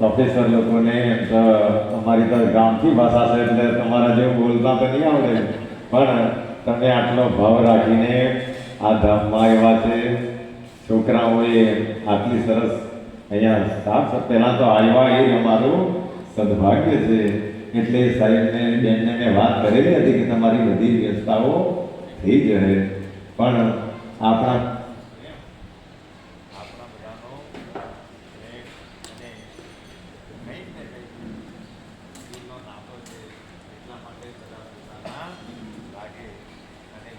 Professor લોકોને અમારી તો ગામથી ભાષા છે, એટલે તમારા જેવું બોલતા તો નહીં આવડે. પણ તમે આટલો ભાવ રાખીને આ ધામમાં એવા છે, છોકરાઓએ આટલી સરસ અહીંયા સાફ પહેલાં તો આવ્યા એ અમારું સદભાગ્ય છે. એટલે સાહેબને, બેનને મેં વાત કરેલી હતી કે તમારી બધી વ્યવસ્થાઓ થઈ જશે પણ આપણા બધાનો એક અને કંઈક ને કંઈક દિલનો નાતો છે એટલા માટે બધા પોતાના લાગે અને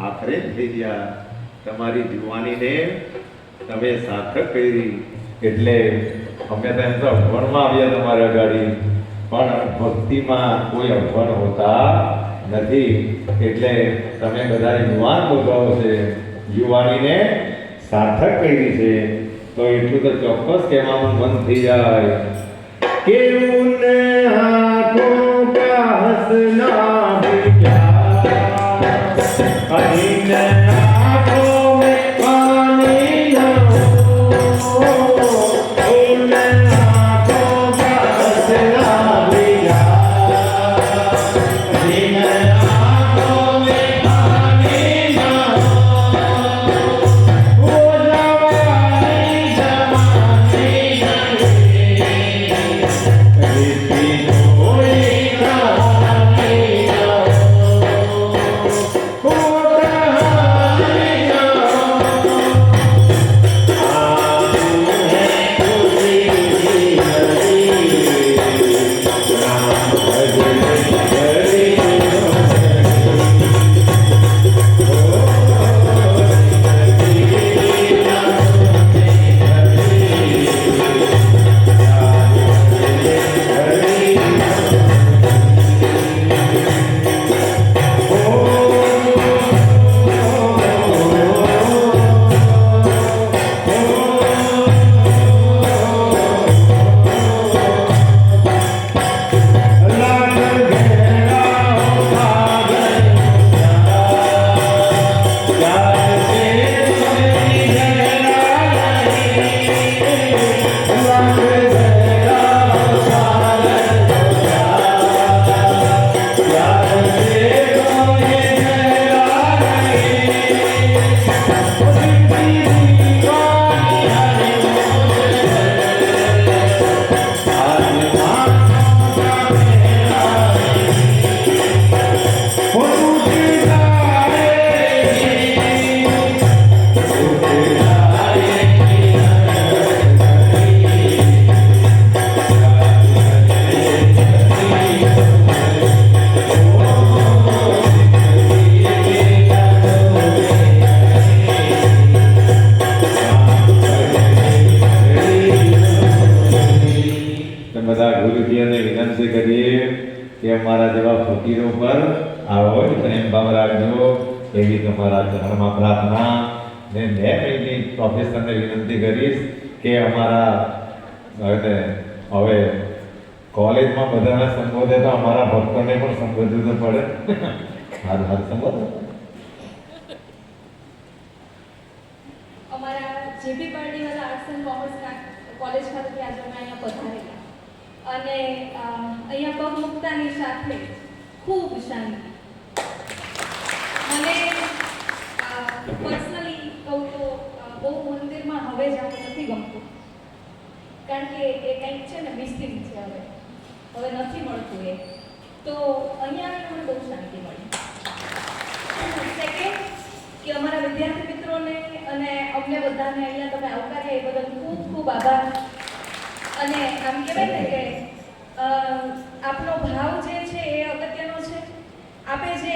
આખરે થઈ ગયા. તમારી જુવાનીને તમે સાર્થક કરી. એટલે અમે તો એમ તો અભણમાં આવ્યા તમારે અગાડી પણ ભક્તિમાં કોઈ અભણ હોતા નથી. એટલે તમે બધા યુવાન બોલાવો છે. યુવાનીને સાર્થક કરી છે. તો એટલું તો ચોક્કસ કહેવાનું મન થઈ જાય. કે ઉન આંખો કા કે અમારા જેવા ફકીરો પર આવો પ્રેમ ભાવ રાખજો એવી તમારા ચરણમાં પ્રાર્થના. ને મેં એની પ્રોફેસરને વિનંતી કરીશ કે અમારા, હવે કોલેજમાં બધાને સંબોધે તો અમારા ભક્તોને પણ સંબોધવું તો પડે. હાર હાર, સંબોધો. અમારા જેબી પાર્ટીવાળા આર્ટ્સ એન્ડ કોમર્સના કોલેજ ખાતે આજે અમે અહીંયા પધારેલા અને અહીંયા પગ મૂકતાની સાથે ખૂબ શાંતિ. મને પર્સનલી કહું તો બહુ મંદિરમાં હવે જવું નથી ગમતું. કારણ કે એ કંઈક છે ને મિસિંગ છે હવે. હવે નથી મળતું એ. તો અહીંયા મને બહુ શાંતિ મળી. સેકન્ડ કે અમારા વિદ્યાર્થી મિત્રોને અને અમને બધાને અહીંયા તમે આવકાર્યા એ બદલ ખૂબ ખૂબ આભાર. અને આમ કહેવાય ને કે આપનો ભાવ જે છે એ અગત્યનો છે. આપે જે,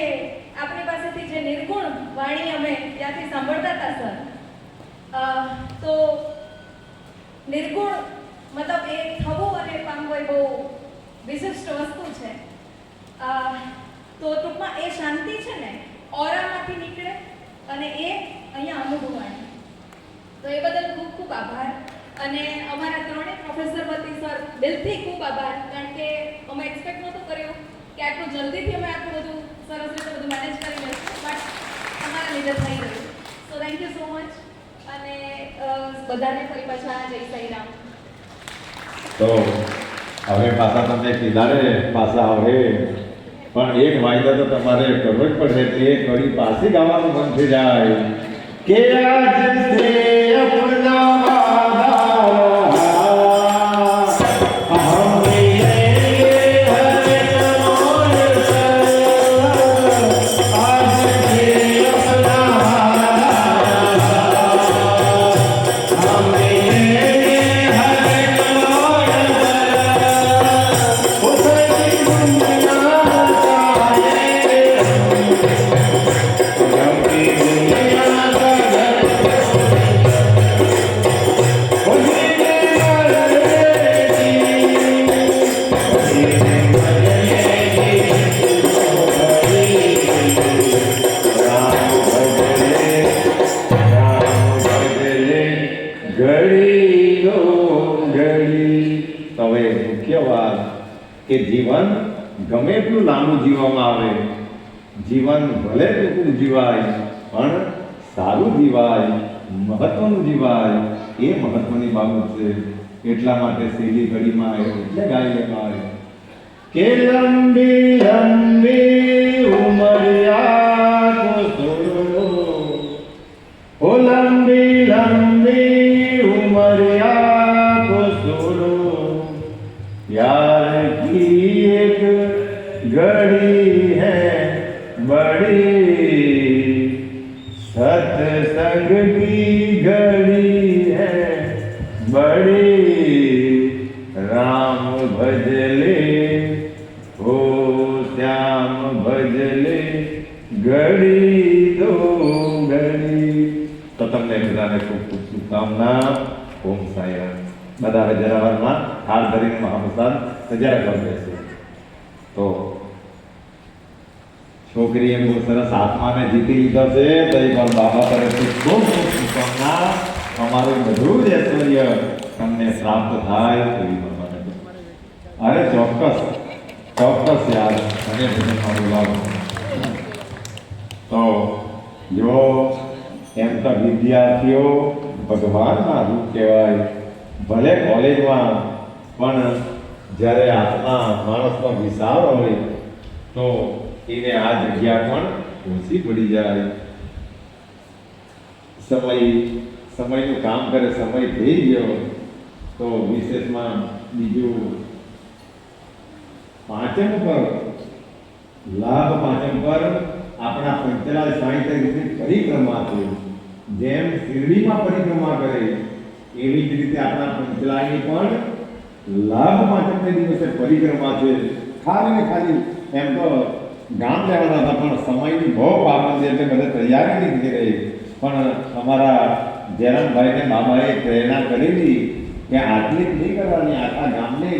આપણી પાસેથી જે નિર્ગુણ વાણી અમે ત્યાંથી સાંભળતા હતા, સર તો નિર્ગુણ મતલબ એ થવું અને પામવું એ બહુ વિશિષ્ટ વસ્તુ છે. તો ટૂંકમાં એ શાંતિ છે ને, ઓરામાંથી નીકળે અને એ અહીંયા અનુભવાય તો એ બદલ ખૂબ ખૂબ આભાર. અને અમારા ત્રણેય પ્રોફેસર વતી સર દિલથી ખૂબ આભાર, કારણ કે અમે એક્સપેક્ટ નહોતું કર્યું કે આટલું જલ્દીથી અમે આટલું બધું સરસ રીતે બધું મેનેજ કરી લઈશું બટ તમારા લીધે થઈ ગયું. So thank you so much બધાને ફરી પાછા જય સાઈરામ તો હવે પાછા તમે કીધા ને પાછા હવે, પણ એક વાયદો તો તમારે કરવો જ પડશે એટલે એ કડી પાછી ગાવાનું મન થઈ જાય. કે આજ કે જીવન ગમે એટલું લાંબુ જીવવામાં આવે, જીવન ભલે ટૂંકું જીવાય, પણ સારું જીવાય, મહત્વનું જીવાય, એ મહત્વની બાબત છે. એટલા માટે શૈલી ઘડીમાં એટલે ગાઈ લેવાય કે લંબી લંબી घड़ी है बड़ी सत्संग की घड़ी है बड़ी राम भजले हो श्याम भजले ઘડી દો ઘડી તો તમને બધાને ખૂબ ખૂબ શુભકામના ઓમ સાઈરામ બધા હવે જરાવારમાં હાથ ધરીને મહાપ્રસાદ જરા કરી દેશે તો છોકરીએ બહુ સરસ આત્માને જીતી લીધો છે. તો એક વાર બાબા તરફથી ખૂબ ખૂબ શુભકામના. અમારું બધું જ ઐશ્વર્ય તમને પ્રાપ્ત થાય એવી બાબા અરે ચોક્કસ ચોક્કસ યાર. મને ભજનમાં બોલાવો તો જો એમ તો વિદ્યાર્થીઓ ભગવાનના રૂપ કહેવાય. ભલે કોલેજમાં, પણ જ્યારે આત્મા માણસનો વિશાળ હોય, તો એને આ જગ્યા પણ ઓછી પડી જાય. સમય, સમયનું કામ કરે, સમય થઈ ગયો, તો વિશેષમાં બીજું પાંચમ પર, લાભ પાંચમ પર આપણા પંચલાલ સાહિત્ય પરિક્રમા છે જેમ શિરડીમાં પરિક્રમા કરે, એવી જ રીતે આપણા પંચલાલની પણ લાભ પાંચમને દિવસે પરિક્રમા છે. ખાલી ને ખાલી એમ તો ગામ જવાના હતા, પણ સમયની બહુ પાબંદી એટલે બધે તૈયારી નથી રહી પણ અમારા જયરામભાઈને મામાએ પ્રેરણા કરેલી કે આટલી જ નહીં કરવાની, આખા ગામને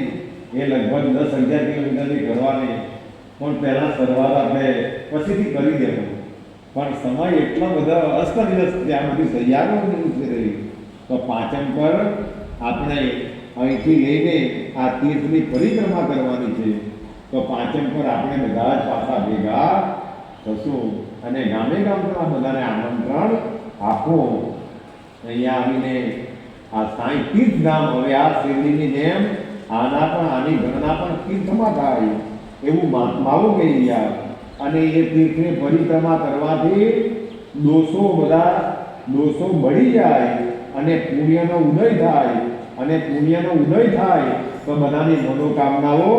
એ લગભગ દસ અગિયાર કિલોમીટરની કરવાની પણ પહેલાં સરવાર આપણે પછીથી કરી દેવું. પણ સમય એટલો બધો અસ્તવ્યસ્ત ત્યાં બધી તૈયારીઓ નથી રહી. તો પાંચમ પર આપણે અહીંથી લઈને આ તીર્થની પરિક્રમા કરવાની છે. તો પાંચમ પર આપણે બધા જ પાસા ભેગા થશું. અને ગામે ગામના બધાને આમંત્રણ આપો. અહીંયા આવીને આ સાંઈ તીર્થ ધામ હવે આ શિરડીની જેમ આના પણ, આની ગણના પણ તીર્થમાં થાય એવું મહાત્માઓ કહી ગયા અને એ તીર્થને પરિક્રમા કરવાથી દોષો બધા દોષો બળી જાય અને પુણ્યનો ઉદય થાય. અને પુણ્યનો ઉદય થાય તો બધાની મનોકામનાઓ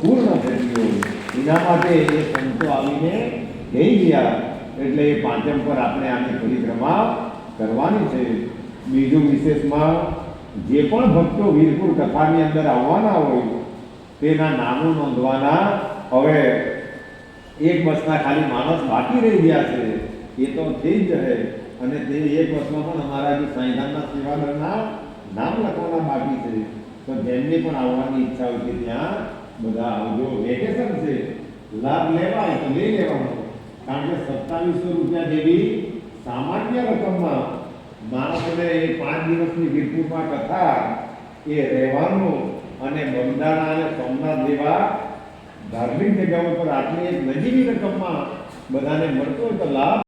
પૂર્ણ થઈ ગયો એના માટે એ સંતો આવીને કહી ગયા એટલે એ પાંચમ પર આપણે આની પરિક્રમા કરવાની છે બીજું વિશેષમાં જે પણ ભક્તો વીરપુર કથાની અંદર આવવાના હોય તેના નામો નોંધવાના હવે એક બસના ખાલી માણસ બાકી રહી ગયા છે એ તો થઈ જ રહે અને તે એક બસમાં પણ અમારા જે સાંઈધામના સેવાદળના નામ લખવાના બાકી છે તો જેમની પણ આવવાની ઈચ્છા હોય છે ત્યાં બધા આવજો વેકેશન છે, લાભ લેવાય તો લઈ લેવાનો? કારણ કે સત્તાવીસો રૂપિયા જેવી સામાન્ય રકમમાં માણસને એ પાંચ દિવસની વીરપુરમાં કથા એ રહેવાનું અને બંધાણા અને સોમનાથ જેવા ધાર્મિક જગ્યાઓ પર આટલી એક નજીવી રકમમાં બધાને મળતો હોય તો લાભ